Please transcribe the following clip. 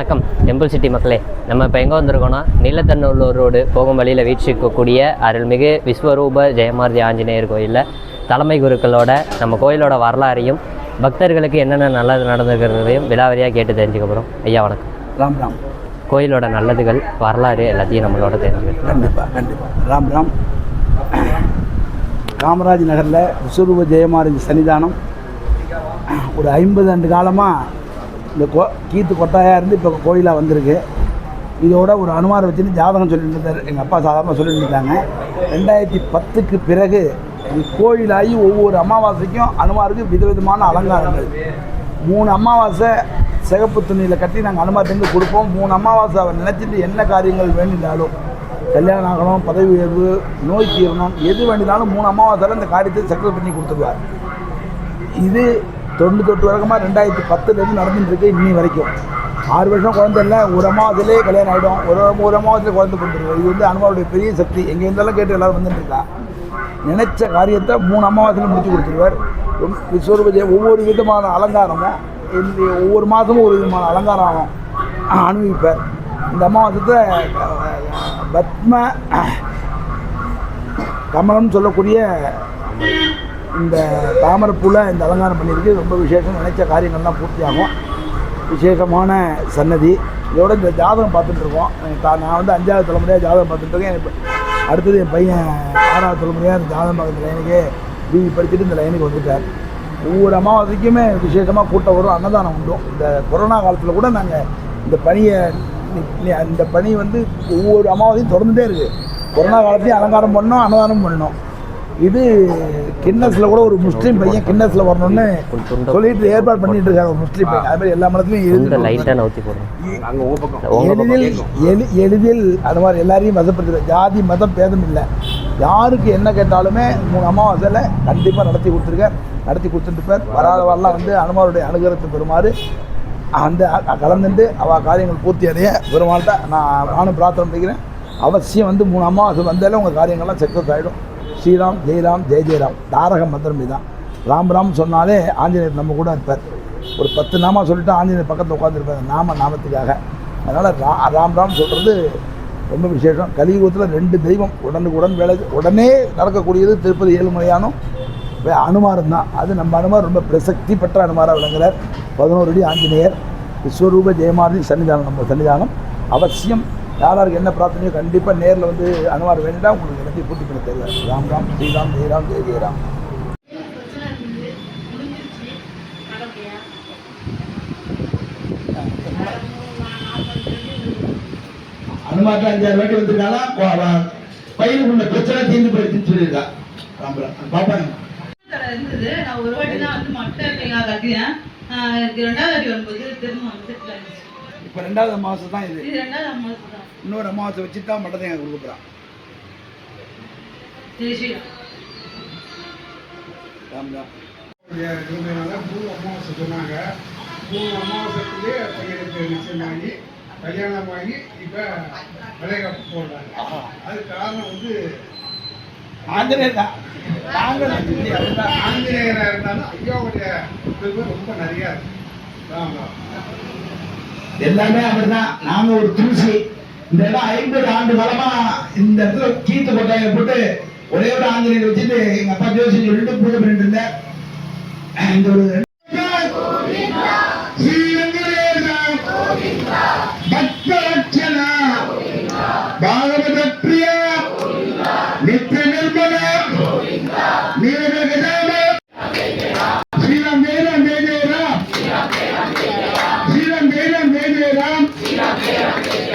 வணக்கம். Temple city மக்களே நம்ம இப்போ எங்கே வந்திருக்கோம்னா நீலத்தன்னூர் ரோடு போகும் வழியில் வீற்றிருக்கக்கூடிய அருள்மிகு விஸ்வரூப ஜெயமாரதி ஆஞ்சநேயர் கோயிலில் தலைமை குருக்களோட நம்ம கோயிலோட வரலாறையும் பக்தர்களுக்கு என்னென்ன நல்லது நடந்துக்கிறதையும் விலாவரியாக கேட்டு தெரிஞ்சுக்க போகிறோம் ஐயா வணக்கம். ராம் ராம். கோயிலோட நல்லதுகள் வரலாறு எல்லாத்தையும் நம்மளோட தெரிஞ்சுக்கிறோம் கண்டிப்பாக கண்டிப்பாக ராம் ராம். காமராஜ் நகரில் விஸ்வரூப ஜெயமாரதி சன்னிதானம் ஒரு ஐம்பது ஆண்டு காலமாக இந்த கோ கீத்து கொட்டாயாக இருந்து இப்போ கோயிலாக வந்திருக்கு. இதோட ஒரு அனுமாரம் வச்சுன்னு ஜாதகம் சொல்லிட்டு இருந்தார் எங்கள் அப்பா சாதாரணமாக சொல்லிட்டு இருந்தாங்க ரெண்டாயிரத்தி பத்துக்கு பிறகு இது கோயிலாகி ஒவ்வொரு அமாவாசைக்கும் அனுமாருக்கு விதவிதமான அலங்காரங்கள். மூணு அமாவாசை சிகப்பு துணியில் கட்டி நாங்கள் அனுமாரத்துக்கு கொடுப்போம். மூணு அமாவாசை அவர் நினச்சிட்டு என்ன காரியங்கள் வேண்டினாலும் கல்யாணம் ஆகணும் பதவி உயர்வு நோய் தீரணும் எது வேண்டினாலும் மூணு அமாவாசையில் இந்த காரியத்தை சக்ஸஸ் பண்ணி கொடுத்துருவார். இது தொண்டு தொட்டு வழக்கமாக ரெண்டாயிரத்தி பத்துலேருந்து நடந்துட்டு இருக்கு இன்னி வரைக்கும். ஆறு வருஷம் குழந்தை இல்லை ஒரு மாதத்துலேயே கல்யாணம் ஆகிடும் ஒரு ஒரு மாதத்துல குழந்தை கொடுத்துருவோம் இது வந்து அனுமாவுடைய பெரிய சக்தி. எங்கே இருந்தாலும் கேட்டு எல்லாரும் வந்துட்டு இருக்கா நினைச்ச காரியத்தை மூணு அமாவாசையில் முடிச்சு கொடுத்துருவார். ரொம்ப விஸ்வரூப ஒவ்வொரு விதமான அலங்காரமும் இந்த ஒவ்வொரு மாதமும் ஒரு விதமான அலங்காரம் அனுபவிப்பார். இந்த அமாவாசத்தை பத்ம கமலம்னு சொல்லக்கூடிய இந்த தாமரைப்பூவில் இந்த அலங்காரம் பண்ணியிருக்கு. ரொம்ப விசேஷம். நினைச்ச காரியங்கள்லாம் பூர்த்தியாகும். விசேஷமான சன்னதி. இதோட இந்த ஜாதகம் பார்த்துட்டு இருக்கோம். நான் வந்து அஞ்சாவது தலைமுறையாக ஜாதகம் பார்த்துட்டு இருக்கேன். இப்போ அடுத்தது என் பையன் ஆறாவது தலைமுறையாக இந்த ஜாதகம் பார்க்குற லைனுக்கு பிவி படிச்சுட்டு இந்த லைனுக்கு வந்துட்டார். ஒவ்வொரு அமாவாசைக்குமே விசேஷமாக கூட்டம் வரும். அன்னதானம் உண்டு. இந்த கொரோனா காலத்தில் கூட நாங்கள் இந்த பணியை இந்த பணி வந்து ஒவ்வொரு அமாவாசையும் தொடர்ந்துட்டே இருக்குது கொரோனா காலத்தையும் அலங்காரம் பண்ணோம் அன்னதானம் பண்ணோம். இது கின்னஸில் கூட ஒரு முஸ்லீம் பையன் கின்னஸில் வரணும்னு சொல்லிட்டு ஏற்பாடு பண்ணிட்டு இருக்காங்க ஒரு முஸ்லீம் பையன். அது மாதிரி எல்லா மதத்துலையும் இந்த இருந்து லைட்டாக நவுத்தி போடுறோம் உங்க பக்கம். எளிதில் எளி எளிதில் அது மாதிரி எல்லாரையும் வசப்படுத்துகிற ஜாதி மதம் பேதம் இல்லை. யாருக்கு என்ன கேட்டாலுமே மூணு அமாவாசையில் கண்டிப்பாக நடத்தி கொடுத்துருக்கேன் நடத்தி கொடுத்துட்டுருப்பார் வராத வரலாம் வந்து அனுமாருடைய அனுகிரகத்தை பெறுமாறு அந்த கலந்துட்டு அவள் காரியங்கள் பூர்த்தி அடைய பெருமாள்கிட்ட நான் நானும் பிரார்த்தனை பண்ணிக்கிறேன். அவசியம் வந்து மூணு அமாவாசை வந்தாலே உங்கள் காரியங்கள்லாம் சக்ஸஸ் ஆகிடும் ஸ்ரீராம் ஜெயராம் ஜெய ஜெயராம் தாரக மந்திரம் இதுதான். ராம் ராம் சொன்னாலே ஆஞ்சநேயர் நம்ம கூட இருப்பார். ஒரு பத்து நாமா சொல்லிட்டு ஆஞ்சநேயர் பக்கத்தில் உட்காந்துருப்பார் நாம நாமத்துக்காக. அதனால் ரா ராம் ராம் சொல்கிறது ரொம்ப விசேஷம். கலியுகத்தில் ரெண்டு தெய்வம் உடனுக்குடன் வேலை உடனே நடக்கக்கூடியது திருப்பதி ஏழுமலையானும். வே- அனுமாரம் தான் அது நம்ம அனுமார் ரொம்ப பிரசக்தி பெற்ற அனுமாராக விளங்குகிறார் பதினோரு அடி ஆஞ்சநேயர். விஸ்வரூப ஜெயமாரதி சன்னிதானம் நம்ம சன்னிதானம். அவசியம் யாராருக்கு என்ன பிரார்த்தனையோ கண்டிப்பாக நேரில் வந்து அனுமார் வேண்டிட்டா உங்களுக்கு எல்லாத்தையும் பூர்த்தி பண்ண தெரியாது ராம் ராம் ஸ்ரீராம் ஜெயராம் ஜெய ஜெயராம் அனுமார்ட்ட அஞ்சாறு வாட்டி வந்திருக்காங்க பையனுக்கு உள்ள பிரச்சனை தீர்ந்து போயிடுச்சுன்னு சொல்லியிருக்கா. ராம் ராம். பாப்பாங்க கடை இருந்தது நான் ஒரு வாட்டி தான் வந்து மட்டை கட்டினேன் ரெண்டாவது வாட்டி வரும்போது திரும்ப வந்து இப்போ ரெண்டாவது அமாவாசை தான் இது. இது ரெண்டாவது அம்மாவுக்கு தான். இன்னொரு அமாவாசை வச்சு தான் மட்டத்தை எங்களுக்கு கொடுக்க போகிறான் சரி ஸ்ரீராம் ராம் ராம். இருந்ததுனால மூணு அமாவாசை சொன்னாங்க மூணு அமாவாசைக்குள்ளே பையனுக்கு நிச்சயமாகி கல்யாணமாகி இப்போ விளையாட்டு போடுறாங்க அது காரணம் வந்து ஆஞ்சநேயர் தான். ஆஞ்சநேயராக இருந்தாலும் ஐயாவுடைய ரொம்ப நிறையா இருக்கு. ஆமா எல்லாமே அவர்தான் நாங்க ஒரு துளசி இந்த இடம் ஐம்பது ஆண்டு காலமா இந்த இடத்துல கீத்து கொட்டாயை போட்டு ஒரே ஒரு ஆஞ்சநேயர் வச்சுட்டு எங்க அப்பா ஜோசி சொல்லிட்டு பூஜை பண்ணிட்டு இருந்தேன் இந்த ஒரு பாகவத பிரியா, நித்திய நிர்மலா, நீலகதாம, ஸ்ரீராம் ஜெயராம் ஜெய ஜெயராம் ஸ்ரீராம் ஜெயராம் ஜெய ஜெயராம்